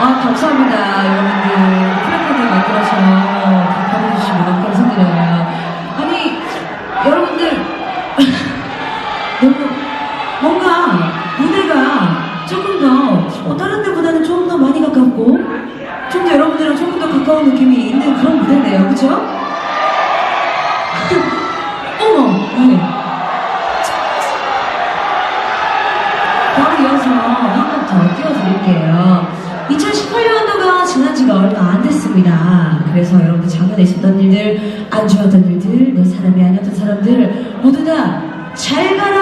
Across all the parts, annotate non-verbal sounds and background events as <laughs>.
아, 감사합니다. 여러분들. 플랫폼을 만들어서 감사해주시고 너무 감사드려요. 아니, 여러분들. <laughs> 너무, 뭔가 무대가 조금 더, 어, 다른 데보다는 조금 더 많이 가깝고, 좀 더 여러분들은 조금 더 가까운 느낌이 있는 그런 무대네요. 그쵸? <laughs> 어머! 네. 바로 이어서 한번더 띄워드릴게요. 지난 지가 얼마 안 됐습니다. 그래서 여러분 작년에 있었던 일들, 안 좋았던 일들, 내 사람이 아니었던 사람들 모두 다 잘 가라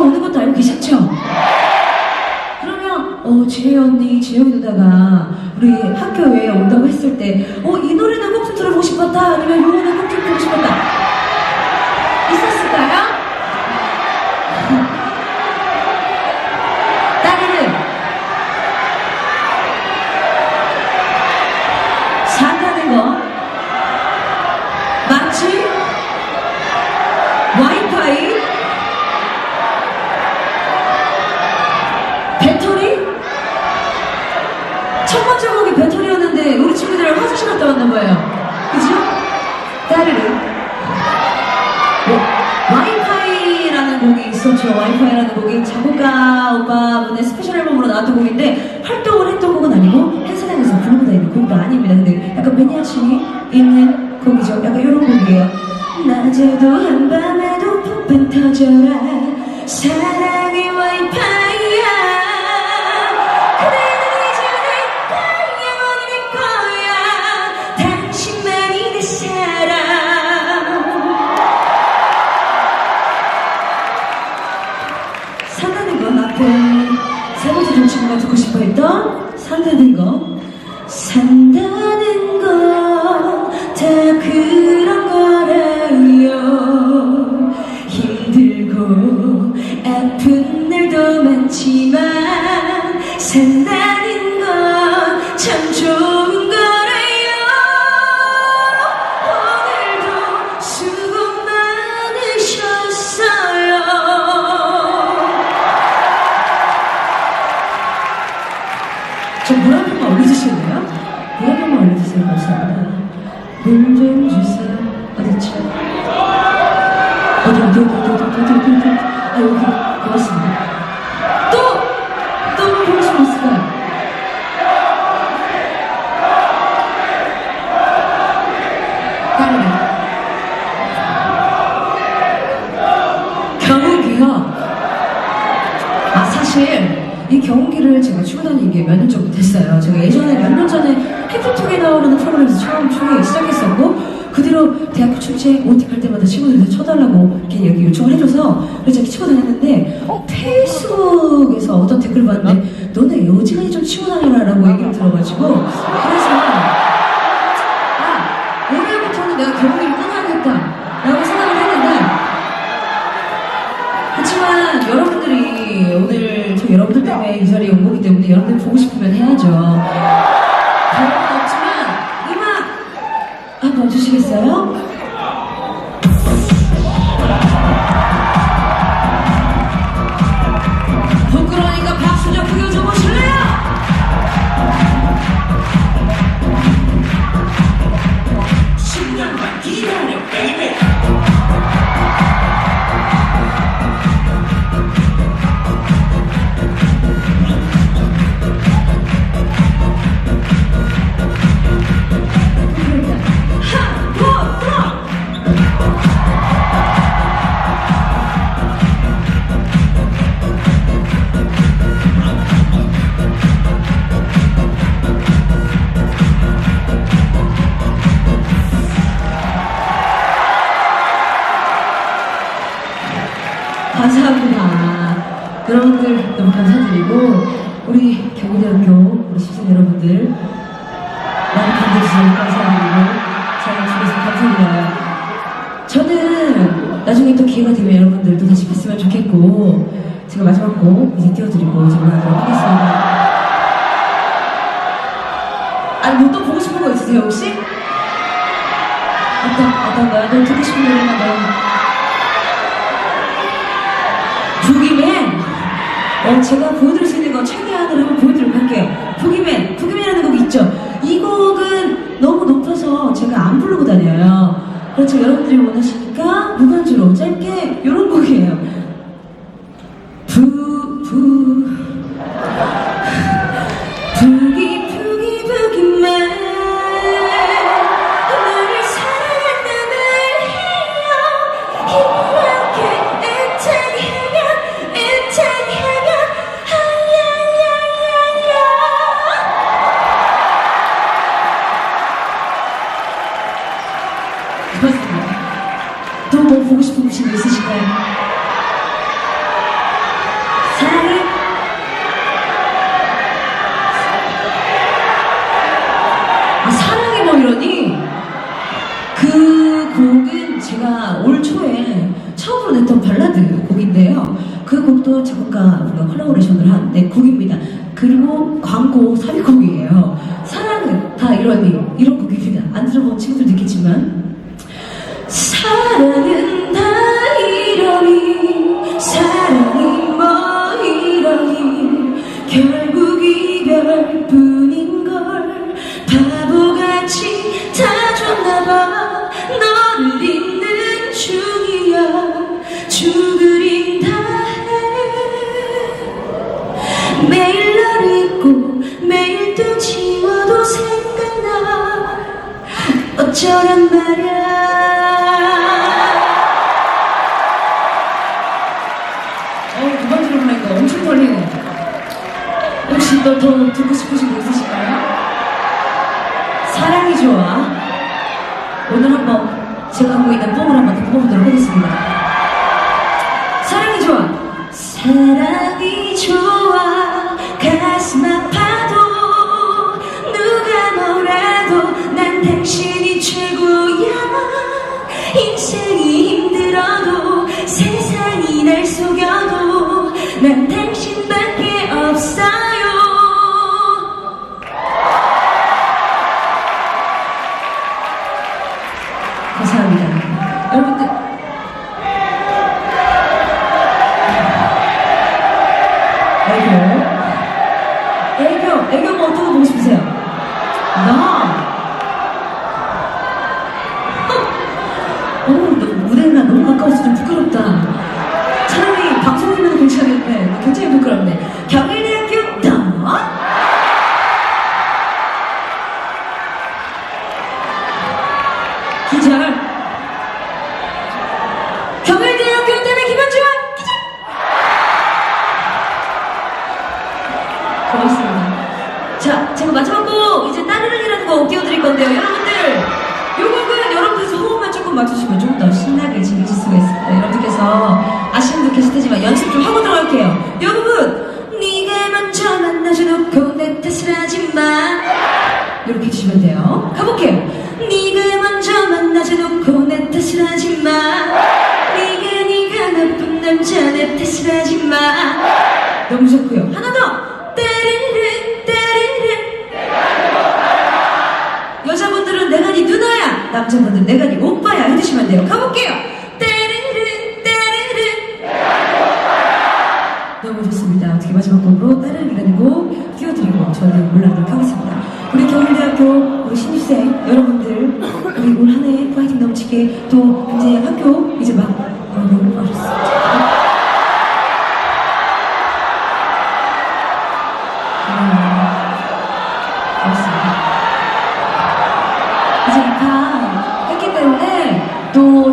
저가 오는 것도 알고 계셨죠? 그러면 어, 지혜 언니, 지영이 누나가 우리 학교에 온다고 했을 때 어, 이 노래는 꼭 좀 들어보고 싶었다 아니면 이 노래는 꼭 좀 듣고 싶었다 한밤에도 푹푹 터져라. 사랑 아픈 날도 많지만 산다 뒤로 대학교 축제 OT 갈 때마다 친구들이 쳐달라고 이렇게 여기 요청을 해줘서 그래서 이렇게 치고 다녔는데 페이스북에서 어떤 댓글 봤는데 너네 요지간히 좀 치고 다녀라라고 얘기를 들어가지고 감사합니다. 여러분들 너무 감사드리고 우리 경희대학교 우리 시즌 여러분들 많이 반겨주셔서 감사드리고 잘 주셔서 감사드려요. 저는 나중에 또 기회가 되면 여러분들도 다시 뵀으면 좋겠고 제가 마지막 곡 이제 띄워드리고 질문하도록 하겠습니다. 아니 뭐또 보고 싶은 거 있으세요 혹시? 어떤 어떤 거요? 너 듣고 싶은 노래만 너 부기맨. 어, 제가 보여드릴 수 있는 건 최대한을 한번 보여드리고 할게요. 부기맨 부기맨이라는 곡이 있죠? 이 곡은 너무 높아서 제가 안 부르고 다녀요. 그렇죠. 여러분들이 원하시니까 무반주로 짧게 이런 곡이에요 올 초에 처음으로 냈던 발라드 곡인데요. 그 곡도 작곡가분과 콜라보레이션을 한 네, 곡입니다. 그리고 광고 삽입곡이에요. 사랑은 다 이러니 이런 곡입니다. 안 들어본 친구들도 있겠지만 어쩌란 말야 어, 두번 들어보니까 엄청 떨리네 혹시 또 더 듣고 싶으신 거 있으실까요? 사랑이 좋아. 오늘 한번 제가 하고 있는 뽕을 한번 듣보도록 하겠습니다. 사랑이 좋아. 사랑이 좋아. 보고 싶으세요? 나. 어, 너 무대가 너무 가까워서 좀 부끄럽다. 차라리 방송이면 괜찮은데 굉장히 부끄럽네. 경일대학교 나. 기절. 고맙습니다. 자, 제가 마지막 곡 이제 따르릉이라는 곡 띄워드릴 건데요. 여러분들, 요 곡은 여러분께서 호흡만 조금 맞추시면 좀 더 신나게 즐기실 수가 있습니다. 여러분들께서 아시는 분 계실 테지만 연습 좀 하고 들어갈게요. 여러분, 네가 먼저 만나줘놓고 내 탓을 하지 마. 이렇게 해주시면 돼요. 가볼게요. 네가 먼저 만나줘놓고 내 탓을 하지 마. 네가 네가 나쁜 남자 내 탓을 하지 마. 너무 좋고요. 하나 더. 남자분들은 내가 네 오빠야 해주시면 돼요. 가볼게요. 따르르 따르르. 너무 좋습니다. 어떻게 마지막 곡으로 따르르라는 곡 띄워드리고 저는 올라가도록 하겠습니다. 우리 경희대학교 우리 신입생 여러분들 우리 올 한해 파이팅 넘치게 또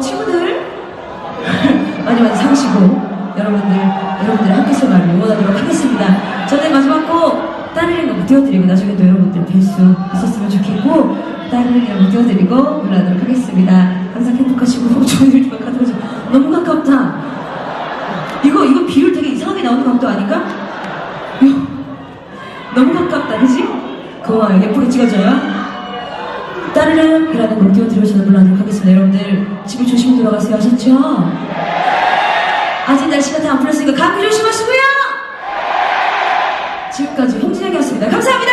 친구들 <laughs> 많이 많이 사시고 여러분들 여러분들 학교 생활을 응원하도록 하겠습니다. 저는 마지막 곡 따르는 곡 띄워드리고 나중에 또 여러분들 뵐 수 있었으면 좋겠고 따르는 곡 띄워드리고 올라가도록 하겠습니다. 항상 행복하시고 <laughs> 좋은 일만 가득하시 너무 가깝다. 이거 이거 비율 되게 이상하게 나오는 각도 아닌가? 너무 가깝다, 그지? 고마워요. 예쁘게 찍어줘요. 따르릉 이라는 곡 띄워드리면서 불러도록 하겠습니다. 여러분들 집에 조심히 들어가세요. 아셨죠? 아직 날씨가 다 안 풀렸으니까 감기 조심하시고요. 지금까지 홍진영이었습니다. 감사합니다.